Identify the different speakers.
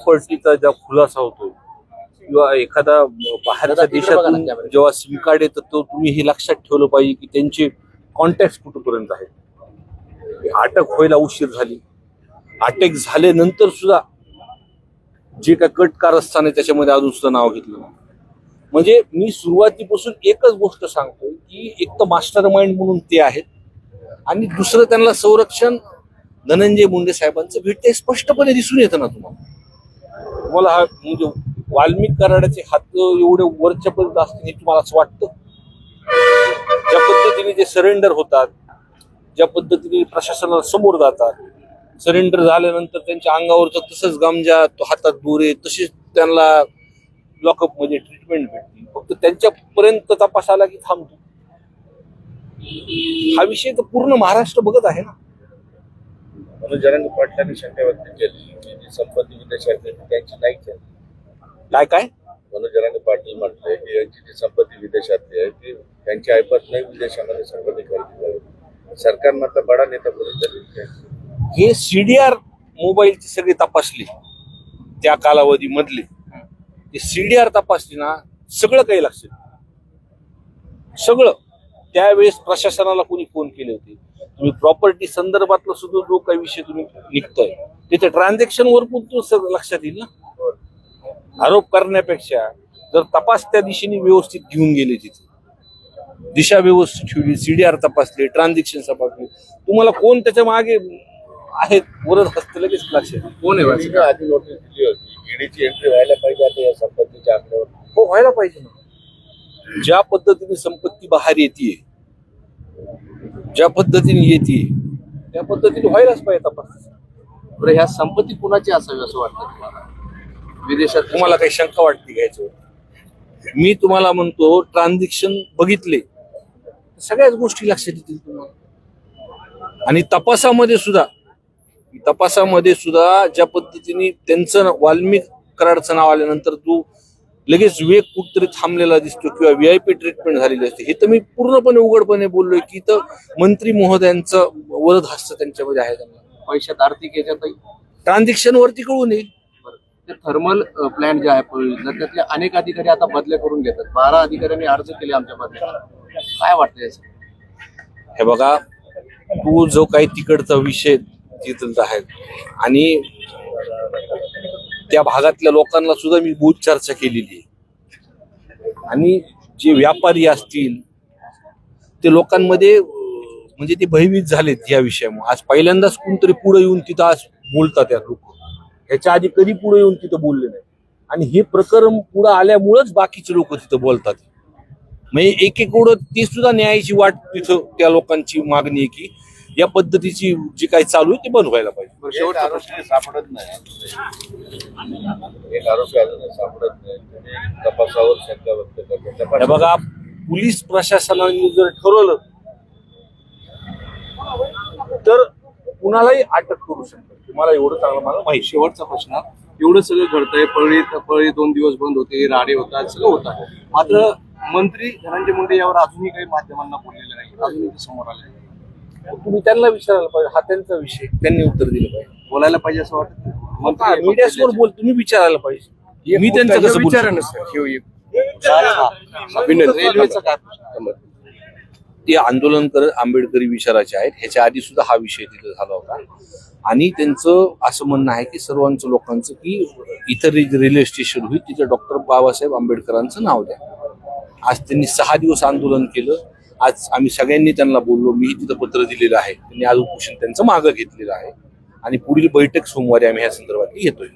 Speaker 1: प्रॉपर्टीचा ज्या खुलासा होतोय किंवा एखादा बाहेरच्या देशातून जेव्हा सिम कार्ड येतं तो तुम्ही हे लक्षात ठेवलं पाहिजे की त्यांचे कॉन्टॅक्ट कुठपर्यंत आहेत अटक व्हायला उशीर झाली. अटक झाल्यानंतर सुद्धा जे काय कट कारस्थान त्याच्यामध्ये अजून सुद्धा नाव घेतलं. म्हणजे मी सुरुवातीपासून एकच गोष्ट सांगतोय की एक तर मास्टर माइंड म्हणून ते आहेत आणि दुसरं त्यांना संरक्षण धनंजय मुंडे साहेबांचं भेटते स्पष्टपणे दिसून येतं ना तुम्हाला. तुम्हाला हा म्हणजे वाल्मिक कराडाचे हात एवढे वरच्या पर्यंत असतील हे तुम्हाला असं वाटतं? ज्या पद्धतीने ते सरेंडर होतात ज्या पद्धतीने प्रशासनाला समोर जातात सरेंडर झाल्यानंतर त्यांच्या अंगावरचं तसंच गामजा तो हातात दोरे तसेच त्यांना लॉकअपमध्ये ट्रीटमेंट भेटते फक्त त्यांच्यापर्यंत तपास आला की थांबतो. हा विषय तर पूर्ण महाराष्ट्र बघत आहे ना.
Speaker 2: मनोज जरांगे पाटलांनी शंका व्यक्त केली की जी संपत्ती विदेशात ती त्यांची आहे.
Speaker 1: काय? काय
Speaker 2: जरांगे पाटील म्हटले की यांची जी संपत्ती विदेशातली आहे ती त्यांची ऐपत नाही विदेशामध्ये संपत्ती खरेदी करावी सरकार मात्र बडा नेता करून
Speaker 1: हे सीडीआर मोबाईलची सगळी तपासली त्या कालावधी मधली ते सीडीआर तपासली ना सगळं काही लक्षात. सगळं. त्यावेळेस प्रशासनाला कोणी फोन केले होते. तुम्ही प्रॉपर्टी संदर्भातला सुद्धा जो काही विषय तुम्ही निघतोय त्याच्या ट्रान्झॅक्शन वर पण लक्षात येईल ना? आरोप करण्यापेक्षा जर तपास त्या दिशेने व्यवस्थित घेऊन गेले तिथे. दिशा व्यवस्थित ठेवली सीडीआर तपासले ट्रान्झॅक्शन तपासले तुम्हाला कोण त्याच्यामागे आहेत? वरच हस्त लगेच लक्षात.
Speaker 3: कोण आहे? वाचिक?
Speaker 2: आधी नोटीस दिली होती ईडीची एंट्री व्हायला पाहिजे आता या संपत्तीच्या आकड्यावर
Speaker 1: हो व्हायला पाहिजे ना. ज्या पद्धतीने संपत्ती बाहेर येते ज्या पद्धतीने येते त्या पद्धतीने व्हायलाच पाहिजे तपास.
Speaker 3: बरं ह्या संपत्ती कुणाची असावी असं वाटतं तुम्हाला? विदेशात
Speaker 1: तुम्हाला काही शंका वाटते याच्यावर? मी तुम्हाला म्हणतो ट्रान्झॅक्शन बघितले. सगळ्याच गोष्टी लक्षात येतील तुम्हाला. आणि तपासामध्ये सुद्धा तपासामध्ये सुद्धा ज्या पद्धतीने त्यांचं वाल्मिक कराडचं नाव आल्यानंतर जो लगेच वेग कुठतरी थांबलेला दिसतो किंवा व्हीआयपी ट्रीटमेंट झालेली असते. हे तर मी पूर्णपणे उघडपणे बोललोय की तर मंत्री महोदयांचं वरद हस्त त्यांच्यामध्ये आहे. त्यांना
Speaker 3: पैशात आर्थिक याच्यातही
Speaker 1: ट्रान्झॅक्शन वरती कळून येईल.
Speaker 3: थर्मल प्लॅन जे आहे पळवीतलं त्यातले अनेक अधिकारी आता बदले करून घेतात. बारा अधिकाऱ्यांनी अर्ज केले आमच्या बदल्या काय वाटतं याचं?
Speaker 1: हे बघा तू जो काही तिकडचा विषय तिथलचा आहे आणि त्या भागातल्या लोकांना सुद्धा मी बहुत चर्चा केलेली आहे. आणि जे व्यापारी असतील ते लोकांमध्ये म्हणजे ते भयभीत झालेत या विषयामुळे. आज पहिल्यांदाच कोणतरी पुढे येऊन तिथं आज बोलतात या लोक. ह्याच्या आधी कधी पुढे येऊन तिथं बोलले नाही. आणि हे प्रकरण पुढे आल्यामुळंच बाकीचे लोक तिथं बोलतात. म्हणजे एक एक ते सुद्धा न्यायाची वाट तिथं त्या लोकांची मागणी आहे की या पद्धतीची जी काही चालू आहे ते बंद व्हायला पाहिजे.
Speaker 3: शेवटचा प्रश्न.
Speaker 2: सापडत नाही. एक आरोपी अजूनही सापडत नाही. तपासावर शंका व्यक्त
Speaker 1: हे बघा पोलीस प्रशासनाने जर ठरवलं तर कुणालाही अटक करू शकतात मला एवढं चांगलं मला माहिती.
Speaker 3: शेवटचा प्रश्न. एवढं सगळं घडतंय. पळी पळी दोन दिवस बंद होते राडे होतात सगळं होत आहे. मात्र मंत्री धनंजय मुंडे यावर अजूनही काही माध्यमांना बोललेले नाही. अजूनही समोर आले नाही.
Speaker 1: तुम्ही त्यांना विचारायला पाहिजे. हा त्यांचा विषय त्यांनी उत्तर दिलं पाहिजे.
Speaker 3: बोलायला पाहिजे असं वाटतं
Speaker 1: मीडिया समोर बोल तुम्ही विचारायला पाहिजे. मी त्यांचं कसं
Speaker 3: प्रश्न?
Speaker 1: ते आंदोलन करत आंबेडकरी विचाराचे आहेत. ह्याच्या आधी सुद्धा हा विषय तिथे झाला होता. आणि त्यांचं असं म्हणणं आहे की सर्वांचं लोकांचं की इतर रेल्वे स्टेशन होईल. तिथे डॉक्टर बाबासाहेब आंबेडकरांचं नाव द्या. आज त्यांनी सहा दिवस आंदोलन केलं. आज आम्ही सगळ्यांनी त्यांना बोललो मी तिथं पत्र दिलेलं आहे. त्यांनी आज उपोषण त्यांचं मागं घेतलेलं आहे. आणि पुढील बैठक सोमवारी आम्ही या संदर्भात घेतोय.